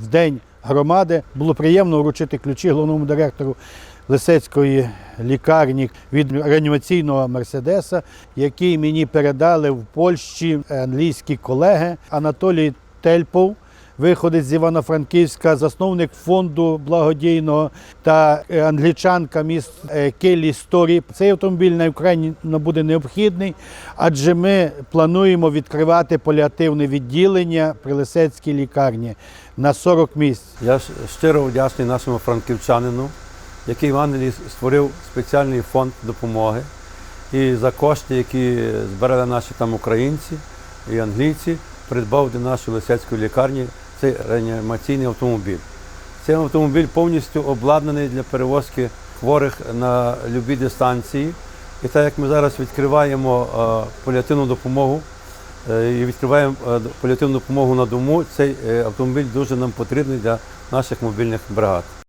в день громади. Було приємно вручити ключі головному директору Лисецької лікарні від реанімаційного мерседеса, який мені передали в Польщі англійські колеги Анатолій Тельпов. Виходить з Івано-Франківська, засновник фонду благодійного та е, англічанка міст е, Келлі Сторі. Цей автомобіль на Україні буде необхідний, адже ми плануємо відкривати паліативне відділення при Лисецькій лікарні на 40 місць. Я щиро вдячний нашому франківчанину, який в Англії створив спеціальний фонд допомоги. І за кошти, які збирали наші там українці і англійці, придбав для нашої лисецької лікарні цей реанімаційний автомобіль. Цей автомобіль повністю обладнаний для перевозки хворих на любі дистанції. І так як ми зараз відкриваємо е, паліативну допомогу, е, і відкриваємо е, паліативну допомогу на дому, цей автомобіль дуже нам потрібний для наших мобільних бригад.